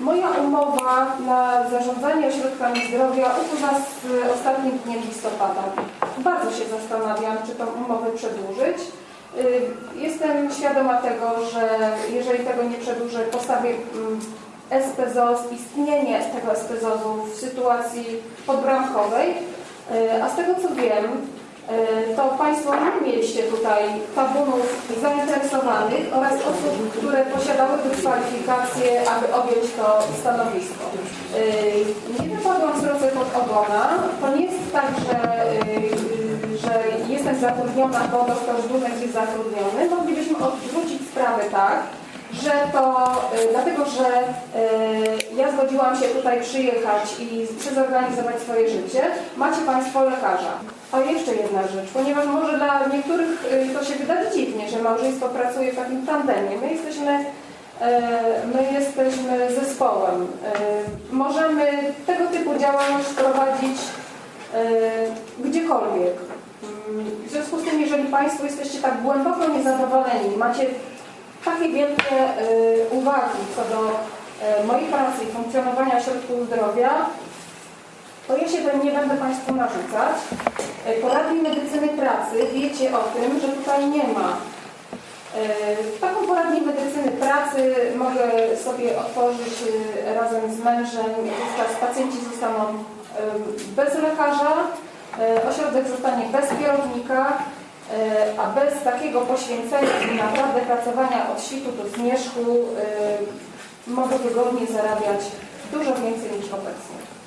Moja umowa na zarządzanie ośrodkami zdrowia upływa z ostatnim dniem listopada. Bardzo się zastanawiam, czy tą umowę przedłużyć. Y, Jestem świadoma tego, że jeżeli tego nie przedłużę, postawię mm, SPZOZ, istnienie tego SPZOZ-u w sytuacji podbramkowej. Y, A z tego co wiem, to Państwo nie mieliście tutaj tabunów zainteresowanych oraz osób, które posiadałyby kwalifikacje, aby objąć to stanowisko. Y, Nie wypadłam z drodze pod ogona. To nie jest tak, że, y, że jestem zatrudniona, bo doktor Żdunek jest zatrudniony. Moglibyśmy odwrócić sprawę tak, że to dlatego, że zgodziłam się tutaj przyjechać i przezorganizować swoje życie, macie Państwo lekarza. A jeszcze jedna rzecz, ponieważ może dla niektórych y, to się wydać dziwnie, że małżeństwo pracuje w takim tandemie. My jesteśmy, y, my jesteśmy zespołem. Y, Możemy tego typu działalność prowadzić y, gdziekolwiek. Mm, W związku z tym, jeżeli Państwo jesteście tak głęboko niezadowoleni, macie takie wielkie uwagi co do mojej pracy i funkcjonowania ośrodków zdrowia, to ja się nie będę Państwu narzucać. Y, Poradni medycyny pracy wiecie o tym, że tutaj nie ma. Y, Taką poradnię medycyny pracy mogę sobie otworzyć razem z mężem. Wówczas pacjenci zostaną bez lekarza, ośrodek zostanie bez kierownika, a bez takiego poświęcenia i naprawdę pracowania od świtu do zmierzchu mogę wygodnie zarabiać dużo więcej niż obecnie.